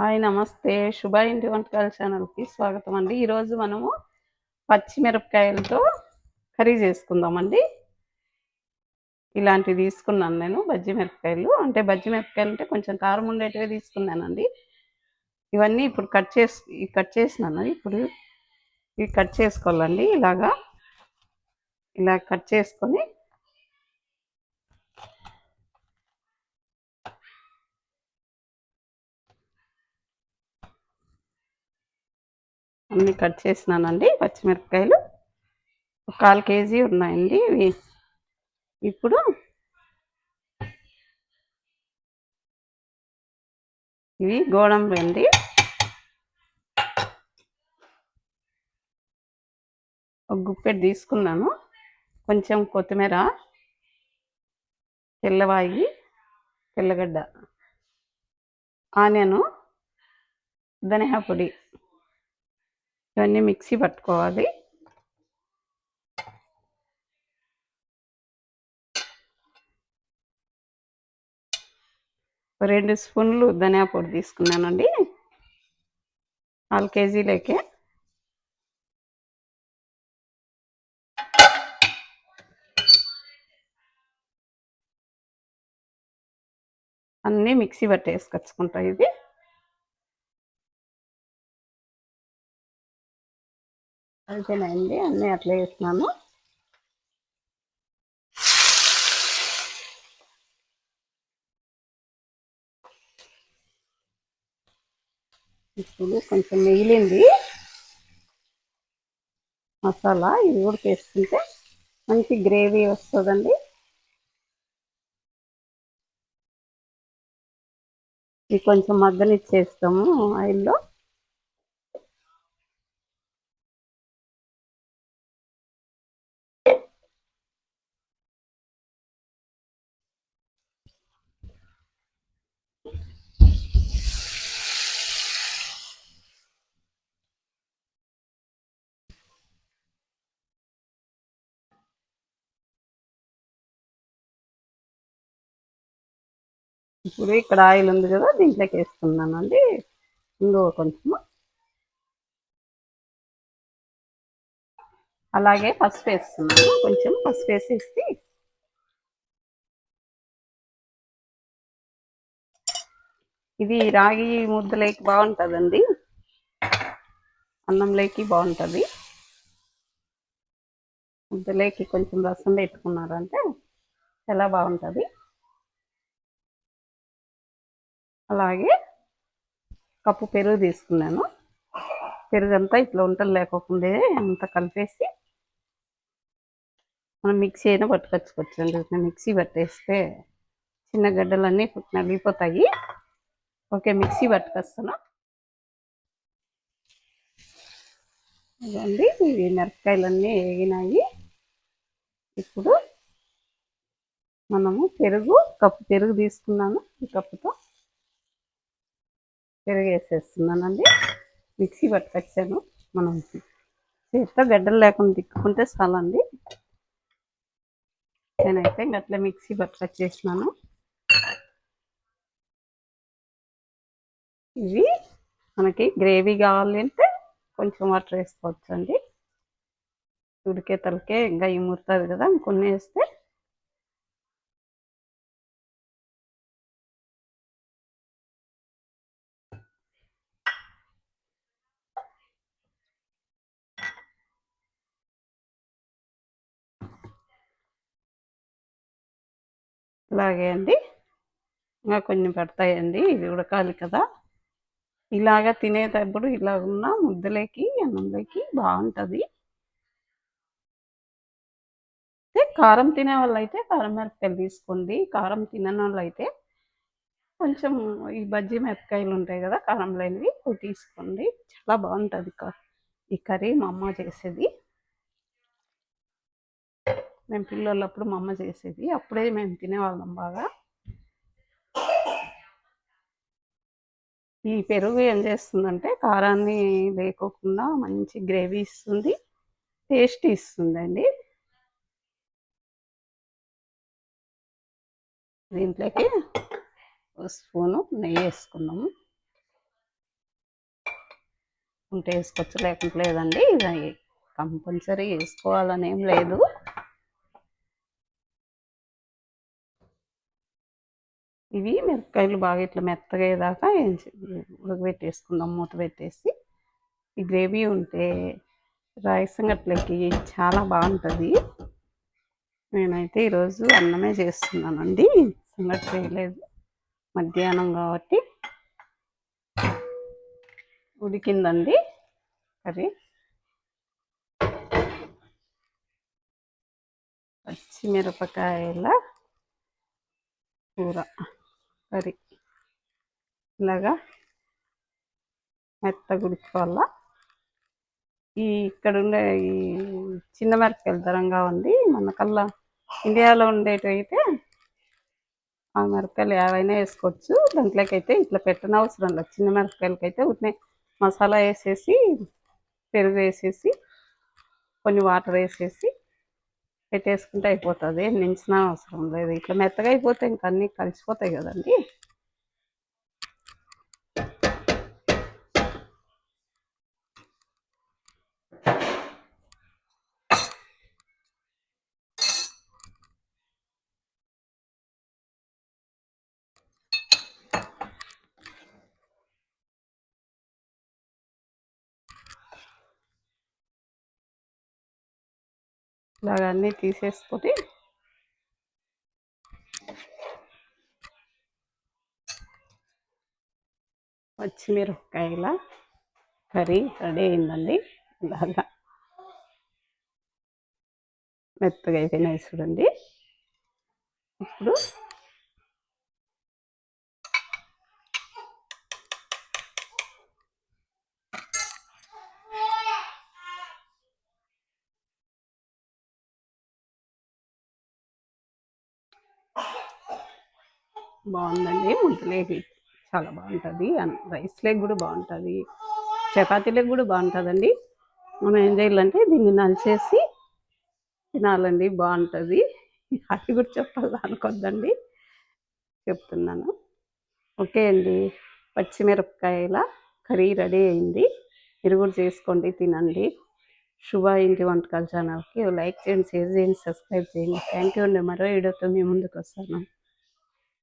Hi నమస్తే శుభ ఇంటి వంటకాల ఛానల్కి స్వాగతం అండి. ఈరోజు మనము పచ్చిమిరపకాయలతో కర్రీ చేసుకుందామండి. ఇలాంటివి తీసుకున్నాను నేను బజ్జి మిరపకాయలు. అంటే బజ్జి మిరపకాయలు అంటే కొంచెం కారం ఉండేటివి తీసుకున్నానండి. ఇవన్నీ ఇప్పుడు కట్ చేసి కట్ చేసినాను. ఇప్పుడు ఇవి కట్ చేసుకోవాలండి. ఇలాగా ఇలా కట్ చేసుకొని అన్నీ కట్ చేసినానండి పచ్చిమిరపకాయలు. ఒక కాల్ కేజీ ఉన్నాయండి. ఇవి ఇప్పుడు ఇవి గోడంబి అండి. ఒక గుప్పెడు తీసుకున్నాను. కొంచెం కొత్తిమీర తెల్లవాయి తెల్లగడ్డ ఆనియను ధనియా పొడి ఇవన్నీ మిక్సీ పట్టుకోవాలి. రెండు స్పూన్లు ధనియా పొడి తీసుకున్నానండి. నాలుగు కేజీలకే. అన్నీ మిక్సీ పట్టేసుకొచ్చుకుంటాయి ఇది. అయిపోయినాయండి అన్నీ అట్లా వేస్తున్నాను ఇప్పుడు కొంచెం మిగిలింది. మసాలా ఇది కూడా వేసుకుంటే మంచి గ్రేవీ వస్తుందండి. ఇది కొంచెం మగ్గనిచ్చేస్తాము ఆయిల్లో. ఇప్పుడు ఇక్కడ ఆయిల్ ఉంది కదా దీంట్లోకి వేసుకున్నానండి ఇంకో కొంచెము. అలాగే పసుపు వేస్తున్నాను. కొంచెం పసుపు వేసేసి ఇది రాగి ముద్దలేకి బాగుంటుందండి. అన్నంలోకి బాగుంటుంది. ముద్దలేకి కొంచెం రసం పెట్టుకున్నారంటే చాలా బాగుంటుంది. అలాగే కప్పు పెరుగు తీసుకున్నాను. పెరుగంతా ఇట్లా వంటలు లేకోకుండా అంతా కలిపేసి మనం మిక్సీ అయినా పట్టుకొచ్చుకోవచ్చండి మిక్సీ పట్టేస్తే చిన్న గడ్డలన్నీ నలిగిపోతాయి. ఓకే మిక్సీ పట్టుకొస్తాను ఇదండి ఇవి మిరపకాయలన్నీ వేగినాయి. ఇప్పుడు మనము పెరుగు కప్పు పెరుగు తీసుకున్నాను ఈ కప్పుతో. పెరుగు వేసేస్తున్నానండి మిక్సీ పట్టుకొచ్చాను. మనం చేతితో గడ్డలు లేకుండా తిక్కుకుంటే చాలండి. నేనైతే అట్లా మిక్సీ పట్టుకొచ్చేసినాను. ఇవి మనకి గ్రేవీ కావాలి అంటే కొంచెం వాటర్ వేసుకోవచ్చు అండి ఉడికే తలకే ఇంకా ఇమురుతుంది కదా కొన్ని వేస్తే అలాగే అండి. ఇంకా కొన్ని పడతాయండి. ఇది ఉడకాలి కదా. ఇలాగ తినేటప్పుడు ఇలా ఉన్న ముద్దలేకి అన్నంలోకి బాగుంటుంది. కారం తినే వాళ్ళు అయితే కారం మిరపకాయలు తీసుకోండి. కారం తినని వాళ్ళు అయితే కొంచెం ఈ బజ్జీ మిరపకాయలు ఉంటాయి కదా కారం లేనివి తీసుకోండి. చాలా బాగుంటుంది ఈ కర్రీ మా అమ్మ చేసేది. మేము పిల్లలప్పుడు మా అమ్మ చేసేది. అప్పుడే మేము తినేవాళ్ళం బాగా. ఈ పెరుగు ఏం చేస్తుందంటే కారాన్ని లేకోకుండా మంచి గ్రేవీ ఇస్తుంది. టేస్ట్ ఇస్తుందండి. దీంట్లోకి ఒక స్పూను నెయ్యి వేసుకున్నాము. ఉంటే వేసుకోవచ్చు లేకుంటే లేదండి. ఇది కంపల్సరీ వేసుకోవాలని ఏం లేదు. ఇవి మిరపకాయలు బాగా ఇట్లా మెత్తగా అయ్యేదాకా ఉడకబెట్టేసుకుందాం మూత పెట్టేసి. ఈ గ్రేవీ ఉంటే రైస్ సంగట్లకి చాలా బాగుంటుంది. నేనైతే ఈరోజు అన్నమే చేస్తున్నానండి. సంగటి చేయలేదు. మధ్యాహ్నం కాబట్టి ఉడికిందండి కర్రీ. పచ్చిమిరపకాయల కూర. మరి ఇలాగా మెత్త గుడుచుకోవాలా ఈ ఇక్కడ ఉండే ఈ చిన్న మిరపకాయలు దరంగా ఉంది మన కల్లా ఇండియాలో ఉండేటైతే ఆ మిరపకాయలు ఏవైనా వేసుకోవచ్చు. దాంట్లోకి అయితే ఇట్లా పెట్టని అవసరం లేదు. చిన్న మిరపకాయలకి అయితే ఉట్నే మసాలా వేసేసి పెరుగు వేసేసి కొన్ని వాటర్ వేసేసి పెట్టేసుకుంటే అయిపోతుంది. నించిన అవసరం లేదు. ఇట్లా మెత్తగా అయిపోతే ఇంక అన్నీ కలిసిపోతాయి కదండి. ఇలాగ అన్నీ తీసేసుకొని పచ్చిమిరపకాయల కర్రీ రెడీ అయిందండి. ఇలాగా మెత్తగా అయిపోయినాయి చూడండి. ఇప్పుడు బాగుందండి. ముద్దలేకి చాలా బాగుంటుంది. రైస్ లేక్ కూడా బాగుంటుంది. చపాతీలకు కూడా బాగుంటుందండి. మనం ఏం చేయాలంటే దీన్ని నలిచేసి తినాలండి. బాగుంటుంది. అది కూడా చెప్పాలి అనుకోద్దండి. చెప్తున్నాను. ఓకే అండి. పచ్చిమిరపకాయల కర్రీ రెడీ అయింది. మీరు కూడా చేసుకోండి తినండి. శుభ ఇంటి వంటకాల ఛానల్కి లైక్ చేయండి షేర్ చేయండి సబ్స్క్రైబ్ చేయండి. థ్యాంక్ యూ అండి. మరో వీడియోతో మీ ముందుకు వస్తాను.